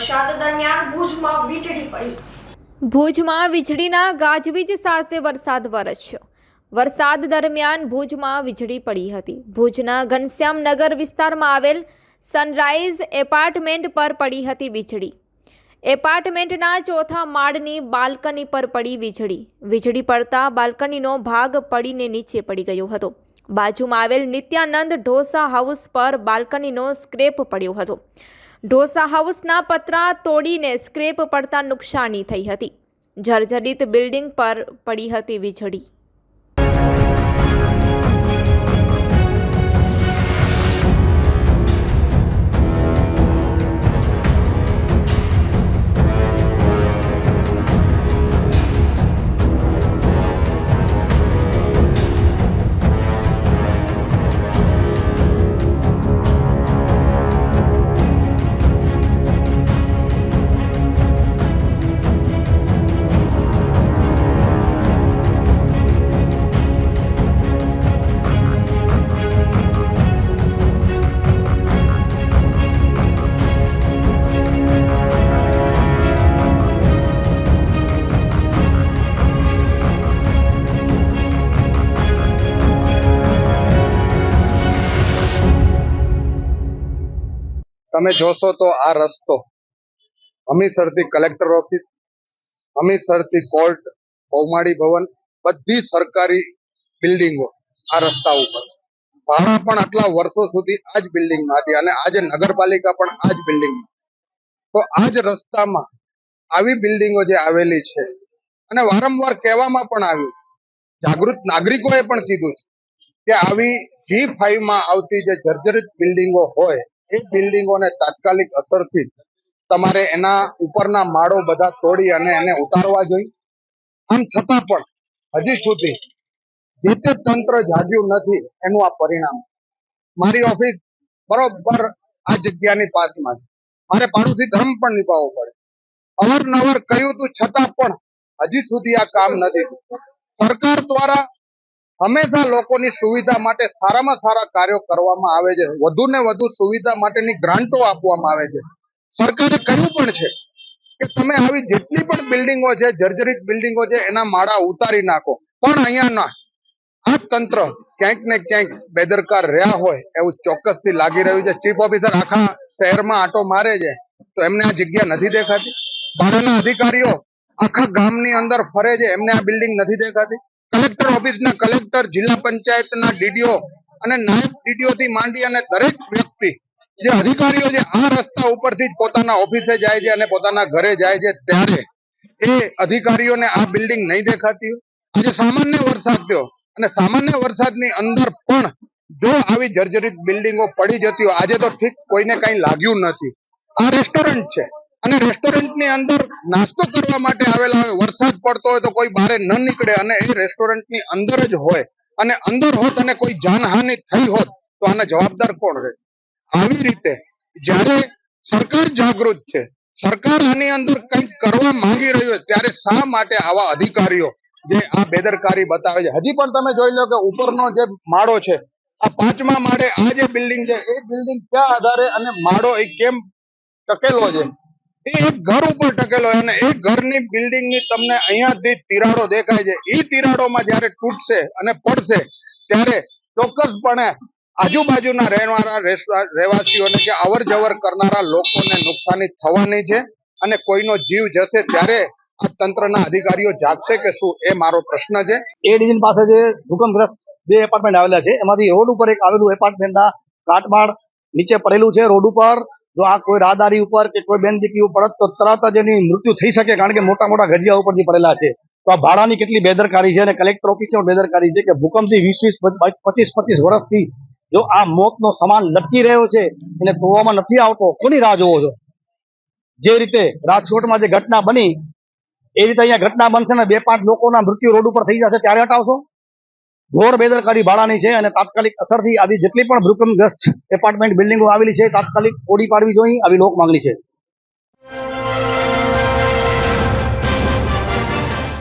વરસાદ દરમિયાન ભુજમાં વીજળી પડી. ભુજમાં વીજળીના ગાજવીજ સાથે વરસાદ વરસ્યો. વરસાદ દરમિયાન ભુજમાં વીજળી પડી હતી. ભુજના ઘનશ્યામનગર વિસ્તારમાં આવેલ સનરાઈઝ એપાર્ટમેન્ટ પર પડી હતી વીજળી. એપાર્ટમેન્ટના ચોથા માળની બાલ્કની પર પડી વીજળી. વીજળી પડતા બાલ્કનીનો ભાગ પડીને નીચે પડી ગયો હતો. બાજુમાં આવેલ નિત્યાનંદ ઢોસા હાઉસ પર બાલ્કનીનો સ્ક્રેપ પડ્યો હતો. ઢોસા હાઉસના પતરા તોડીને સ્ક્રેપ પડતા નુકસાની થઈ હતી. જર્જરિત બિલ્ડિંગ પર પડી હતી વીજળી. તમે જોશો તો આ રસ્તો હમીરસરથી કલેક્ટર ઓફિસ હમીરસરથી કોર્ટ કૌમાડી ભવન, બધી સરકારી બિલ્ડિંગો આ રસ્તા ઉપર. ભાડા પણ આટલા વર્ષો સુધી આ જ બિલ્ડિંગમાં હતી અને આજે નગરપાલિકા પણ આ જ બિલ્ડિંગમાં તો આ જ રસ્તામાં આવી બિલ્ડિંગો જે આવેલી છે અને વારંવાર કહેવામાં પણ આવ્યું, જાગૃત નાગરિકોએ પણ કીધું છે કે આવી જી ફાઈવમાં આવતી જે જર્જરિત બિલ્ડિંગો હોય એ બિલ્ડિંગોને તાત્કાલિક અસરથી તમારે એના ઉપરના માળો બધા તોડી અને એને ઉતારવા જોઈએ. આમ છતાં પણ હજી સુધી જે તે તંત્ર જાગ્યું નથી એનું આ પરિણામ. મારી ઓફિસ બરોબર આ જગ્યાની પાસમાં છે. મારે પાડોશી ધર્મ પણ નિભાવવો પડે. અવારનવાર કહ્યું તું છતાં પણ હજી સુધી આ કામ નથી સરકાર દ્વારા હંમેશા લોકોની સુવિધા માટે સારામાં સારા કાર્યો કરવામાં આવે છે. વધુ ને વધુ સુવિધા માટેની ગ્રાન્ટો આપવામાં આવે છે. સરકારે કહ્યું પણ છે કે તમે આવી જેટલી પણ બિલ્ડિંગો છે, જર્જરિત બિલ્ડિંગો છે, એના માળા ઉતારી નાખો. પણ અહીંયાના આ તંત્ર ક્યાંક ને ક્યાંક બેદરકાર રહ્યા હોય એવું ચોક્કસથી લાગી રહ્યું છે. ચીફ ઓફિસર આખા શહેરમાં આટો મારે છે તો એમને આ જગ્યા નથી દેખાતી? ભાડાના અધિકારીઓ આખા ગામની અંદર ફરે છે, એમને આ બિલ્ડિંગ નથી દેખાતી? કલેક્ટર ઓફિસના કલેક્ટર, જિલ્લા પંચાયતના ડીડીઓ અને નાયબ ડીડીઓ થી માંડી અને દરેક વ્યક્તિ, જે અધિકારીઓ જે આ રસ્તા ઉપરથી પોતાના ઓફિસે જાય છે અને પોતાના ઘરે જાય છે, ત્યારે એ અધિકારીઓને આ બિલ્ડિંગ નહીં દેખાતી. આજે સામાન્ય વરસાદ થયો અને સામાન્ય વરસાદની અંદર પણ જો આવી જર્જરિત બિલ્ડિંગો પડી જતી હોય, આજે તો ઠીક કોઈને કઈ લાગ્યું નથી. આ રેસ્ટોરન્ટ છે. અને રેસ્ટોરન્ટની અંદર નાસ્તો કરવા માટે આવેલા હોય, વરસાદ પડતો હોય તો કોઈ બહાર ન નીકળે અને એ રેસ્ટોરન્ટની અંદર જ હોય અને અંદર હોત અને કોઈ જાનહાનિ થઈ હોત તો આના જવાબદાર કોણ રહે? આવી રીતે જ્યારે સરકાર જાગૃત છે, સરકાર આની અંદર કંઈક કરવા માંગી રહ્યું છે ત્યારે શા માટે આવા અધિકારીઓ જે આ બેદરકારી બતાવે છે? હજી પણ તમે જોઈ લો કે ઉપરનો જે માળો છે, આ પાંચમા માળે આ જે બિલ્ડિંગ છે, એ બિલ્ડિંગ ક્યાં આધારે અને માળો એ કેમ ટકેલો છે? એ એક ઘર ઉપર ટકેલો અને એ ઘરની બિલ્ડિંગની તમને અહીંયાથી તિરાડો દેખાય છે. એ તિરાડોમાં જ્યારે તૂટશે અને પડશે, ત્યારે ચોક્કસપણે આજુબાજુના રહેવાના રહેવાસીઓને કે અવર જવર કરનારા લોકોને નુકસાની થવાની છે અને કોઈનો જીવ જશે ત્યારે આ તંત્રના અધિકારીઓ જાગશે કે શું? એ મારો પ્રશ્ન છે. એ ડિવિઝન પાસે જે ભૂકંપગ્રસ્ત બે એપાર્ટમેન્ટ આવેલા છે, એમાંથી રોડ ઉપર એક આવેલું એપાર્ટમેન્ટના કાટમાળ નીચે પડેલું છે. રોડ ઉપર જો આ કોઈ રાહદારી ઉપર કે કોઈ બેન દીકરી ઉપર તો તરત જ એની મૃત્યુ થઈ શકે કારણ કે મોટા મોટા ગજિયા ઉપરથી પડેલા છે. તો આ ભાડાની કેટલી બેદરકારી છે અને કલેક્ટર ઓફિસ બેદરકારી છે કે ભૂકંપથી વીસ વીસ પચીસ પચીસ વર્ષથી જો આ મોતનો સમાન લટકી રહ્યો છે એને તોડવામાં નથી આવતો, કોની રાહ જોવો છો? જે રીતે રાજકોટમાં જે ઘટના બની, એ રીતે અહીંયા ઘટના બનશે ને બે પાંચ લોકોના મૃત્યુ રોડ ઉપર થઈ જશે, ત્યારે હટાવશો? ઘોર બેદરકારી ભાડાની છે અને તાત્કાલિક અસરથી આવી જેટલી પણ ભૂકંપગ્રસ્ત એપાર્ટમેન્ટ બિલ્ડિંગો આવેલી છે, તાત્કાલિક તોડી પાડવી જોઈએ, આવી લોક માંગણી છે.